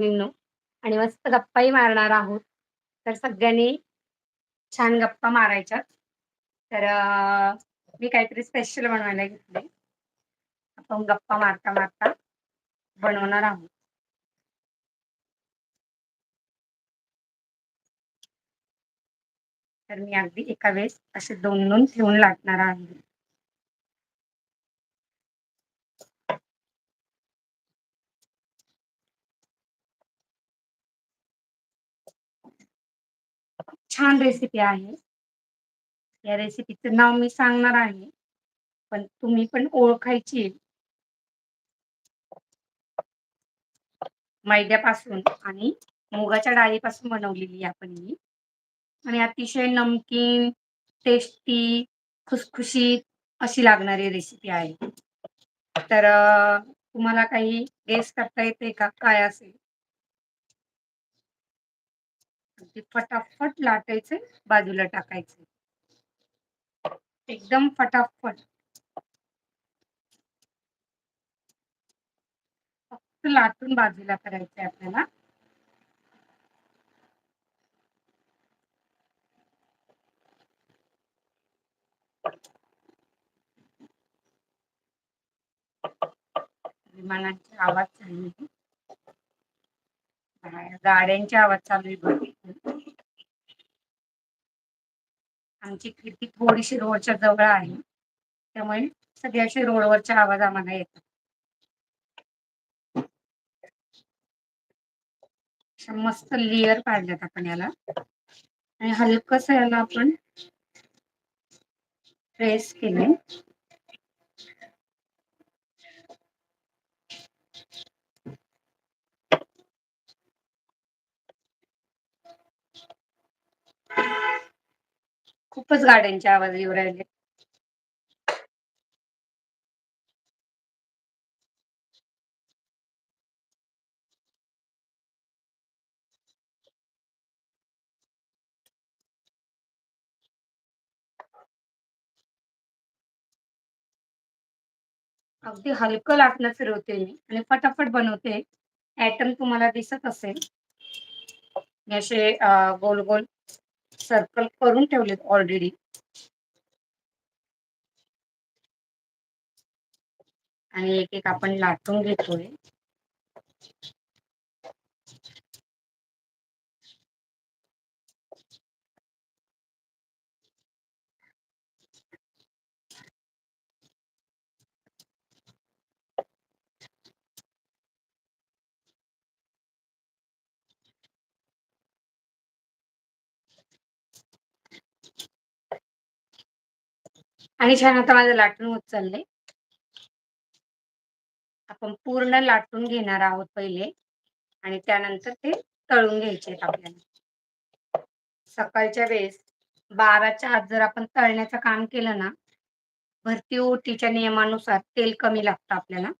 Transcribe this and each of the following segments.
आणि मस्त गप्पाही मारणार आहोत. तर सगळ्यांनी छान गप्पा मारायच्यात. तर मी काहीतरी स्पेशल बनवायला घेतले आपण गप्पा मारता-मारता बनवणार आहोत. तर मी अगदी एका वेळेस असे 2-2 ठेवून लागणार आहे. छान रेसिपी आहे. या रेसिपीचं नाव मी सांगणार आहे. पण तुम्ही पण ओळखायची मैद्यापासून आणि मुगाच्या डाळीपासून बनवलेली आपण ही आणि अतिशय नमकीन, टेस्टी, खुसखुशीत अशी लागणारी रेसिपी आहे. तर तुम्हाला काही गेस करता येते का काय असेल? ते फटाफट लाटायचे, बाजूला टाकायचे. एकदम फटाफट. फक्त लाटून बाजूला करायचंय आपल्याला. विमानाचे आवाज चालू आहे. बाहेर गाड्यांचे आवाज चालू आहे आमची खिडकी थोडीशी रोडच्या जवळ आहे. त्यामुळे सगळे असे रोडवरचे आवाज आम्हाला येतात. मस्त लेअर पाडल्यात आपण याला आणि हलकस याला आपण प्रेस केलंय. खूपच गाड्यांचे आवाज येऊ राहिले. अगदी हलकं लाटणं फिरवते मी आणि फटाफट बनवते. ॲटम तुम्हाला दिसत असेल. असे गोल-गोल सर्कल करून ठेवलेत ऑलरेडी. आणि एक-एक आपण लाटून घेतोय. आणि छान आता माझं लाटून होत चाललंय. आपण पूर्ण लाटून घेणार आहोत पहिले आणि त्यानंतर ते तळून घ्यायचे आहेत आपल्याला. सकाळच्या वेळेस 12च्या आत जर आपण तळण्याचं काम केलं ना, भरती ओटीच्या नियमानुसार तेल कमी लागतं आपल्याला.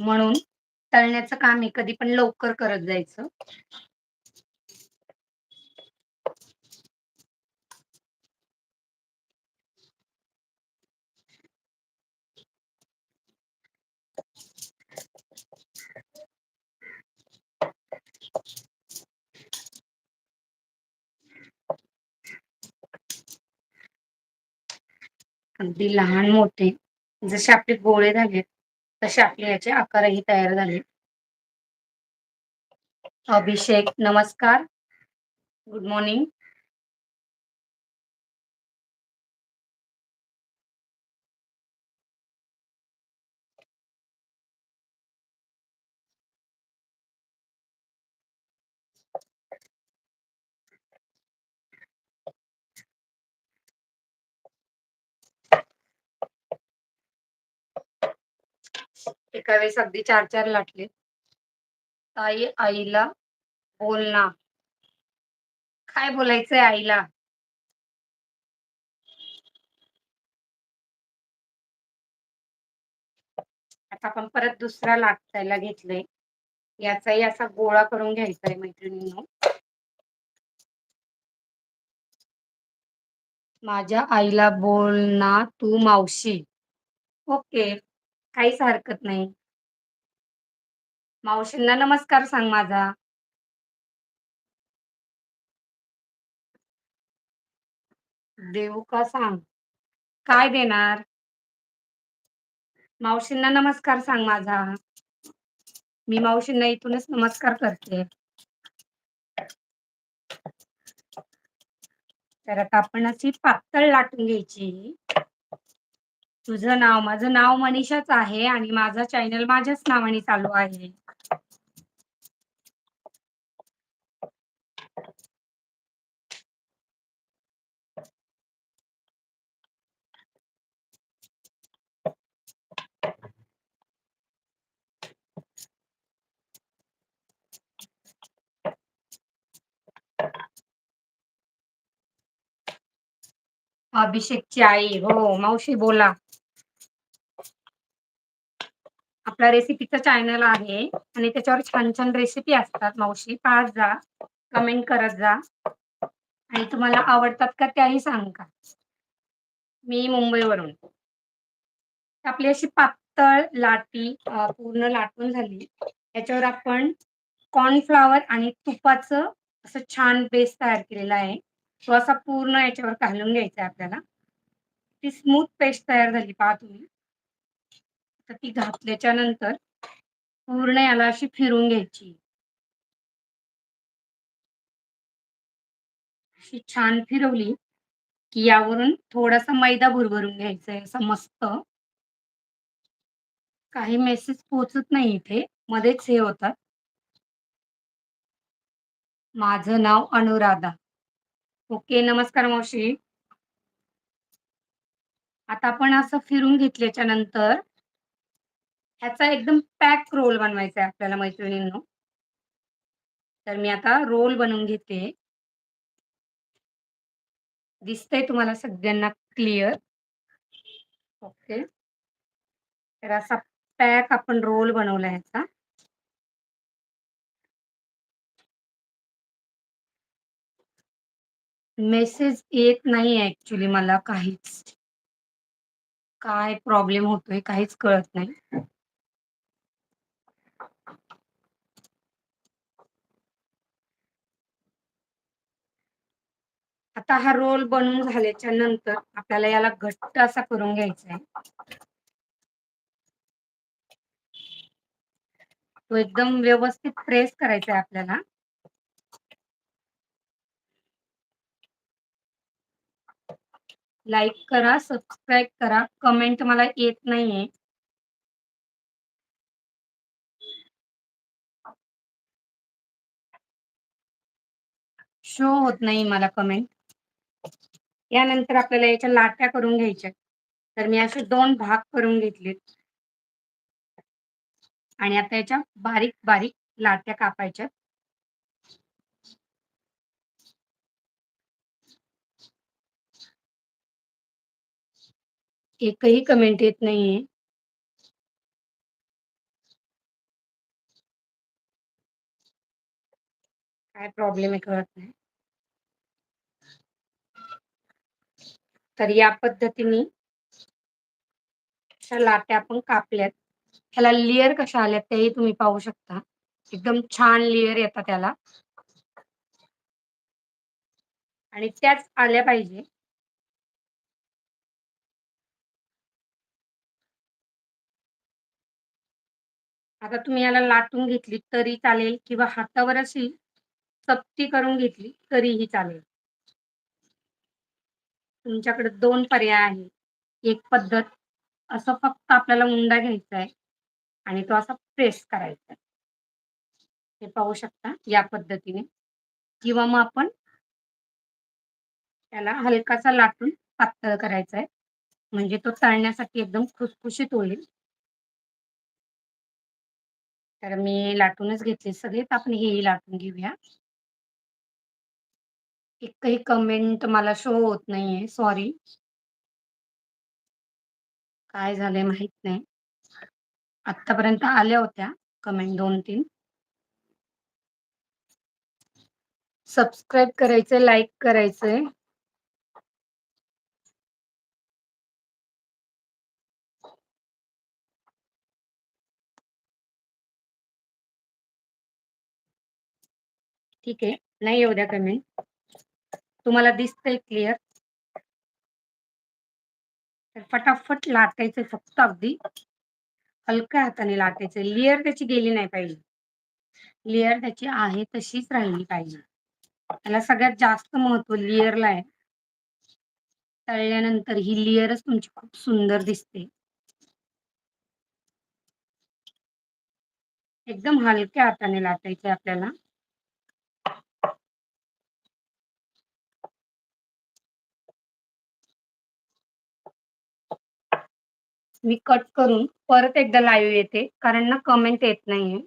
म्हणून तळण्याचं काम हे कधी पण लवकर करत जायचं. अगदी लहान-मोठे जसे आपले गोळे झालेत, तसे आपले याचे आकारही तयार झाले अभिषेक नमस्कार. Good morning. एका वेळेस अगदी 4-4 लाटले. ताई आईला बोल ना. काय बोलायचंय आईला? आता आपण परत दुसरा लाटायला घेतलंय. याचाही असा गोळा करून घ्यायचा आहे मैत्रिणींनो. माझ्या आईला बोल ना तू मावशी. ओके. काहीच हरकत नाही. मावशींना नमस्कार सांग माझा. देऊ का सांग? काय देणार? मावशींना नमस्कार सांग माझा. मी मावशींना इथूनच नमस्कार करते. तर आता आपण अशी पातळ लाटून घ्यायची. तुझं नाव माझं नाव मनीषाच आहे आणि माझा चॅनल माझ्याच नावाने चालू आहे. अभिषेकची आई हो मावशी बोला. आपला रेसिपीचा चॅनल आहे आणि त्याच्यावर छान छान रेसिपी असतात मावशी पाहत जा. कमेंट करत जा आणि तुम्हाला आवडतात का त्याही सांगा. मी मुंबईवरून. आपली अशी पातळ लाटी पूर्ण लाटून झाली त्याच्यावर आपण कॉर्नफ्लावर आणि तुपाचं असं छान बेस तयार केलेला आहे. तो असा पूर्ण याच्यावर घालून घ्यायचा आहे आपल्याला. ती स्मूथ पेस्ट तयार झाली पहा तुम्ही. तर ती घातल्याच्या नंतर पूर्ण याला अशी फिरून घ्यायची. अशी छान फिरवली की यावरून थोडासा मैदा भुरभरून घ्यायचा आहे असं मस्त. काही मेसेज पोहोचत नाही इथे मध्येच हे होतात. माझं नाव अनुराधा. ओके नमस्कार मावशी. आता आपण असं फिरून घेतल्याच्या नंतर ह्याचा एकदम पॅक रोल बनवायचा आहे आपल्याला मैत्रिणींनो. तर मी आता रोल बनवून घेते. दिसतंय तुम्हाला सगळ्यांना क्लिअर? ओके. तर असा पॅक आपण रोल बनवला ह्याचा. मेसेज येत नाहीये ऍक्च्युली मला काहीच. काय प्रॉब्लेम होतोय काहीच कळत नाही. आता हा रोल बनवून झाल्याच्यानंतर आपल्याला याला घट्ट असा करून घ्यायचा आहे. तो एकदम व्यवस्थित प्रेस करायचा आहे आपल्याला. लाईक करा, सबस्क्राईब करा, कमेंट मला येत नाहीये. शो होत नाही मला कमेंट. यानंतर आपल्याला याच्या लाट्या करून घ्यायच्या तर मी असे दोन भाग करून घेतलेत. आणि आता याच्या बारीक बारीक लाट्या कापायच्यात. एकही कमेंट येत नाहीये. काय प्रॉब्लेम आहे कळत नाही. तर या पद्धतीने अशा लाट्या आपण कापल्यात. त्याला लेअर कशा आल्यात तेही तुम्ही पाहू शकता. एकदम छान लेअर येतात त्याला. आणि त्याच आल्या पाहिजे. आता तुम्ही याला लाटून घेतली तरी चालेल किंवा हातावर अशी चपटी करून घेतली तरीही चालेल. तुमच्याकडे दोन पर्याय आहे. एक पद्धत असं फक्त आपल्याला मुंडा घ्यायचा आहे आणि तो असा प्रेस करायचा आहे. हे पाहू शकता या पद्धतीने किंवा मग आपण त्याला हलकासा लाटून पातळ करायचा आहे. म्हणजे तो तळण्यासाठी एकदम खुसखुशीत होईल. तर मी लाटूनच घेतले सगळे तर आपण हेही लाटून घेऊया. एकही कमेंट मला शो होत नाहीये सॉरी. काय झालंय माहीत नाही. आत्तापर्यंत आल्या होत्या कमेंट दोन तीन. सबस्क्राईब करायचंय, लाईक करायचंय. ठीक आहे. नाही एवढ्या कमेंट तुम्हाला दिसतंय क्लिअर? तर फटाफट लाटायचं फक्त अगदी. हलक्या हाताने लाटायचं. लेअर त्याची गेली नाही पाहिजे. लेअर त्याची आहे तशीच राहिली पाहिजे. त्याला सगळ्यात जास्त महत्त्व लेअरला आहे. तळल्यानंतर ही लेअरच तुमची खूप सुंदर दिसते. एकदम हलक्या हाताने लाटायचंय आपल्याला. मी कट करून परत एकदा लाईव्ह येते, कारण ना कमेंट येत नाहीये.